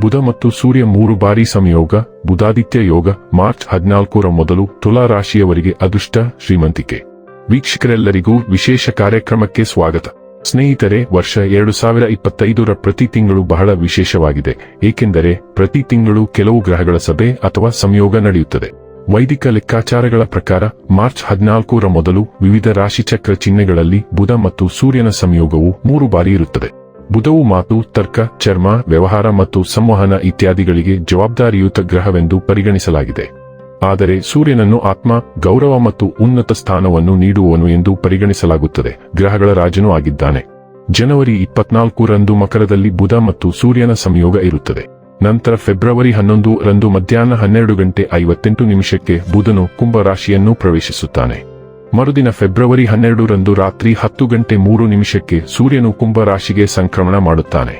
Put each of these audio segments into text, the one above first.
ಬುಧ ಮತ್ತು ಸೂರ್ಯ ಮೂರು ಬಾರಿ ಸಂಯೋಗ, ಬುಧಾದಿತ್ಯ ಯೋಗ, ಮಾರ್ಚ್ ಹದಿನಾಲ್ಕರ ಮೊದಲು ತುಲಾ ರಾಶಿಯವರಿಗೆ ಅದೃಷ್ಟ, ಶ್ರೀಮಂತಿಕೆ. ವೀಕ್ಷಕರೆಲ್ಲರಿಗೂ ವಿಶೇಷ ಕಾರ್ಯಕ್ರಮಕ್ಕೆ ಸ್ವಾಗತ. ಸ್ನೇಹಿತರೆ, ವರ್ಷ ಎರಡು ಸಾವಿರ ಇಪ್ಪತ್ತೈದರ ಪ್ರತಿ ತಿಂಗಳು ಬಹಳ ವಿಶೇಷವಾಗಿದೆ. ಏಕೆಂದರೆ, ಪ್ರತಿ ತಿಂಗಳು ಕೆಲವು ಗ್ರಹಗಳ ಸಭೆ ಅಥವಾ ಸಂಯೋಗ ನಡೆಯುತ್ತದೆ. ವೈದಿಕ ಲೆಕ್ಕಾಚಾರಗಳ ಪ್ರಕಾರ, ಮಾರ್ಚ್ ಹದಿನಾಲ್ಕರ ಮೊದಲು ವಿವಿಧ ರಾಶಿಚಕ್ರ ಚಿಹ್ನೆಗಳಲ್ಲಿ ಬುಧ ಮತ್ತು ಸೂರ್ಯನ ಸಂಯೋಗವು ಮೂರು ಬಾರಿ ಇರುತ್ತದೆ. ಬುಧವು ಮಾತು, ತರ್ಕ, ಚರ್ಮ, ವ್ಯವಹಾರ ಮತ್ತು ಸಂವಹನ ಇತ್ಯಾದಿಗಳಿಗೆ ಜವಾಬ್ದಾರಿಯುತ ಗ್ರಹವೆಂದು ಪರಿಗಣಿಸಲಾಗಿದೆ. ಆದರೆ ಸೂರ್ಯನನ್ನು ಆತ್ಮ, ಗೌರವ ಮತ್ತು ಉನ್ನತ ಸ್ಥಾನವನ್ನು ನೀಡುವವನು ಎಂದು ಪರಿಗಣಿಸಲಾಗುತ್ತದೆ. ಗ್ರಹಗಳ ರಾಜನೂ ಆಗಿದ್ದಾನೆ. ಜನವರಿ ಇಪ್ಪತ್ನಾಲ್ಕರಂದು ಮಕರದಲ್ಲಿ ಬುಧ ಮತ್ತು ಸೂರ್ಯನ ಸಂಯೋಗ ಇರುತ್ತದೆ. ನಂತರ ಫೆಬ್ರವರಿ ಹನ್ನೊಂದು ರಂದು ಮಧ್ಯಾಹ್ನ ಹನ್ನೆರಡು ಗಂಟೆ ಐವತ್ತೆಂಟು ನಿಮಿಷಕ್ಕೆ ಬುಧನು ಕುಂಭ ರಾಶಿಯನ್ನು ಪ್ರವೇಶಿಸುತ್ತಾನೆ. ಮರುದಿನ ಫೆಬ್ರವರಿ ಹನ್ನೆರಡು ರಂದು ರಾತ್ರಿ ಹತ್ತು ಗಂಟೆ ಮೂರು ನಿಮಿಷಕ್ಕೆ ಸೂರ್ಯನು ಕುಂಭ ರಾಶಿಗೆ ಸಂಕ್ರಮಣ ಮಾಡುತ್ತಾನೆ.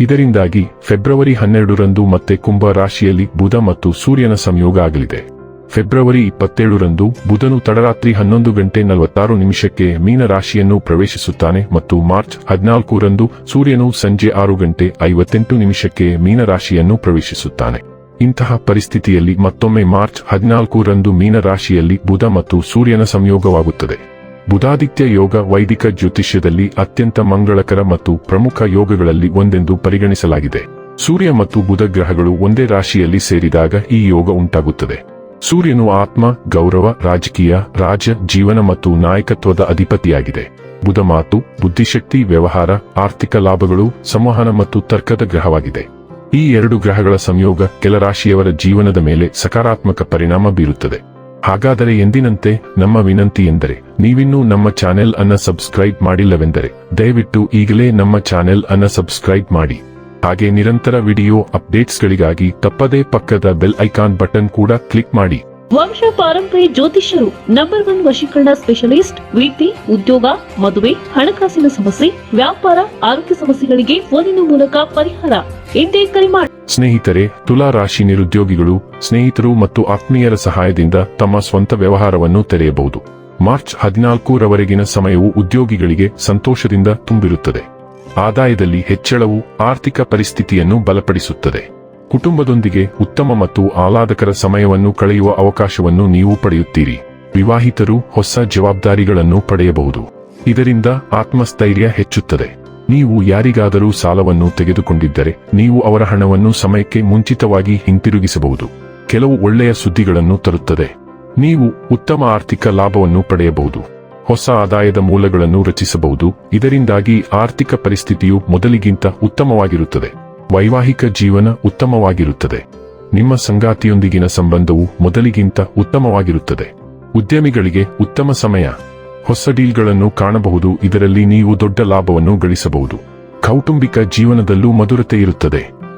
ಇದರಿಂದಾಗಿ ಫೆಬ್ರವರಿ ಹನ್ನೆರಡು ರಂದು ಮತ್ತೆ ಕುಂಭ ರಾಶಿಯಲ್ಲಿ ಬುಧ ಮತ್ತು ಸೂರ್ಯನ ಸಂಯೋಗ ಆಗಲಿದೆ. ಫೆಬ್ರವರಿ ಇಪ್ಪತ್ತೇಳರಂದು ಬುಧನು ತಡರಾತ್ರಿ ಹನ್ನೊಂದು ಗಂಟೆ ನಲವತ್ತಾರು ನಿಮಿಷಕ್ಕೆ ಮೀನ ರಾಶಿಯನ್ನು ಪ್ರವೇಶಿಸುತ್ತಾನೆ ಮತ್ತು ಮಾರ್ಚ್ ಹದಿನಾಲ್ಕರಂದು ಸೂರ್ಯನು ಸಂಜೆ ಆರು ಗಂಟೆ ಐವತ್ತೆಂಟು ನಿಮಿಷಕ್ಕೆ ಮೀನರಾಶಿಯನ್ನು ಪ್ರವೇಶಿಸುತ್ತಾನೆ. ಇಂತಹ ಪರಿಸ್ಥಿತಿಯಲ್ಲಿ ಮತ್ತೊಮ್ಮೆ ಮಾರ್ಚ್ ಹದಿನಾಲ್ಕು ರಂದು ಮೀನ ರಾಶಿಯಲ್ಲಿ ಬುಧ ಮತ್ತು ಸೂರ್ಯನ ಸಂಯೋಗವಾಗುತ್ತದೆ. ಬುಧಾದಿತ್ಯ ಯೋಗ ವೈದಿಕ ಜ್ಯೋತಿಷ್ಯದಲ್ಲಿ ಅತ್ಯಂತ ಮಂಗಳಕರ ಮತ್ತು ಪ್ರಮುಖ ಯೋಗಗಳಲ್ಲಿ ಒಂದೆಂದು ಪರಿಗಣಿಸಲಾಗಿದೆ. ಸೂರ್ಯ ಮತ್ತು ಬುಧ ಗ್ರಹಗಳು ಒಂದೇ ರಾಶಿಯಲ್ಲಿ ಸೇರಿದಾಗ ಈ ಯೋಗ ಉಂಟಾಗುತ್ತದೆ. ಸೂರ್ಯನು ಆತ್ಮ, ಗೌರವ, ರಾಜಕೀಯ, ರಾಜ, ಜೀವನ ಮತ್ತು ನಾಯಕತ್ವದ ಅಧಿಪತಿಯಾಗಿದೆ. ಬುಧ ಮಾತು, ಬುದ್ಧಿಶಕ್ತಿ, ವ್ಯವಹಾರ, ಆರ್ಥಿಕ ಲಾಭಗಳು, ಸಂವಹನ ಮತ್ತು ತರ್ಕದ ಗ್ರಹವಾಗಿದೆ. ಈ ಎರಡು ಗ್ರಹಗಳ ಸಂಯೋಗ ಕೆಲ ರಾಶಿಯವರ ಜೀವನದ ಮೇಲೆ ಸಕಾರಾತ್ಮಕ ಪರಿಣಾಮ ಬೀರುತ್ತದೆ. ಹಾಗಾದರೆ ಎಂದಿನಂತೆ ನಮ್ಮ ವಿನಂತಿ ಎಂದರೆ, ನೀವಿನ್ನೂ ನಮ್ಮ ಚಾನೆಲ್ ಅನ್ನ ಸಬ್ಸ್ಕ್ರೈಬ್ ಮಾಡಿಲ್ಲವೆಂದರೆ, ದಯವಿಟ್ಟು ಈಗಲೇ ನಮ್ಮ ಚಾನೆಲ್ ಅನ್ನ ಸಬ್ಸ್ಕ್ರೈಬ್ ಮಾಡಿ. ಹಾಗೆ ನಿರಂತರ ವಿಡಿಯೋ ಅಪ್ಡೇಟ್ಸ್ಗಳಿಗಾಗಿ ತಪ್ಪದೇ ಪಕ್ಕದ ಬೆಲ್ ಐಕಾನ್ ಬಟನ್ ಕೂಡ ಕ್ಲಿಕ್ ಮಾಡಿ. ವಂಶ ಪಾರಂಪರ್ಯ ಜ್ಯೋತಿಷ್ಯರು ನಂಬರ್ ಒನ್ ವಶೀಕರಣ ಸ್ಪೆಷಲಿಸ್ಟ್ ವೃತ್ತಿ ಉದ್ಯೋಗ, ಮದುವೆ, ಹಣಕಾಸಿನ ಸಮಸ್ಯೆ, ವ್ಯಾಪಾರ, ಆರೋಗ್ಯ ಸಮಸ್ಯೆಗಳಿಗೆ ಫೋನಿನ ಮೂಲಕ ಪರಿಹಾರ. ಎಂದೇ ಕರೆ ಮಾಡಿ ಸ್ನೇಹಿತರೆ, ತುಲಾ ರಾಶಿ ನಿರುದ್ಯೋಗಿಗಳು, ಸ್ನೇಹಿತರು ಮತ್ತು ಆತ್ಮೀಯರ ಸಹಾಯದಿಂದ ತಮ್ಮ ಸ್ವಂತ ವ್ಯವಹಾರವನ್ನು ತೆರೆಯಬಹುದು. ಮಾರ್ಚ್ ಹದಿನಾಲ್ಕು ರವರೆಗಿನ ಸಮಯವು ಉದ್ಯೋಗಿಗಳಿಗೆ ಸಂತೋಷದಿಂದ ತುಂಬಿರುತ್ತದೆ. ಆದಾಯದಲ್ಲಿ ಹೆಚ್ಚಳವು ಆರ್ಥಿಕ ಪರಿಸ್ಥಿತಿಯನ್ನು ಬಲಪಡಿಸುತ್ತದೆ. ಕುಟುಂಬದೊಂದಿಗೆ ಉತ್ತಮ ಮತ್ತು ಆಹ್ಲಾದಕರ ಸಮಯವನ್ನು ಕಳೆಯುವ ಅವಕಾಶವನ್ನು ನೀವು ಪಡೆಯುತ್ತೀರಿ. ವಿವಾಹಿತರು ಹೊಸ ಜವಾಬ್ದಾರಿಗಳನ್ನು ಪಡೆಯಬಹುದು. ಇದರಿಂದ ಆತ್ಮಸ್ಥೈರ್ಯ ಹೆಚ್ಚುತ್ತದೆ. ನೀವು ಯಾರಿಗಾದರೂ ಸಾಲವನ್ನು ತೆಗೆದುಕೊಂಡಿದ್ದರೆ, ನೀವು ಅವರ ಹಣವನ್ನು ಸಮಯಕ್ಕೆ ಮುಂಚಿತವಾಗಿ ಹಿಂತಿರುಗಿಸಬಹುದು. ಕೆಲವು ಒಳ್ಳೆಯ ಸುದ್ದಿಗಳನ್ನು ತರುತ್ತದೆ. ನೀವು ಉತ್ತಮ ಆರ್ಥಿಕ ಲಾಭವನ್ನು ಪಡೆಯಬಹುದು. ಹೊಸ ಆದಾಯದ ಮೂಲಗಳನ್ನು ರಚಿಸಬಹುದು. ಇದರಿಂದಾಗಿ ಆರ್ಥಿಕ ಪರಿಸ್ಥಿತಿಯು ಮೊದಲಿಗಿಂತ ಉತ್ತಮವಾಗಿರುತ್ತದೆ. ವೈವಾಹಿಕ ಜೀವನ ಉತ್ತಮವಾಗಿರುತ್ತದೆ. ನಿಮ್ಮ ಸಂಗಾತಿಯೊಂದಿಗಿನ ಸಂಬಂಧವು ಮೊದಲಿಗಿಂತ ಉತ್ತಮವಾಗಿರುತ್ತದೆ. ಉದ್ಯಮಿಗಳಿಗೆ ಉತ್ತಮ ಸಮಯ. ಹೊಸ ಡೀಲ್ಗಳನ್ನು ಕಾಣಬಹುದು, ಇದರಲ್ಲಿ ನೀವು ದೊಡ್ಡ ಲಾಭವನ್ನು ಗಳಿಸಬಹುದು. ಕೌಟುಂಬಿಕ ಜೀವನದಲ್ಲೂ ಮಧುರತೆ ಇರುತ್ತದೆ.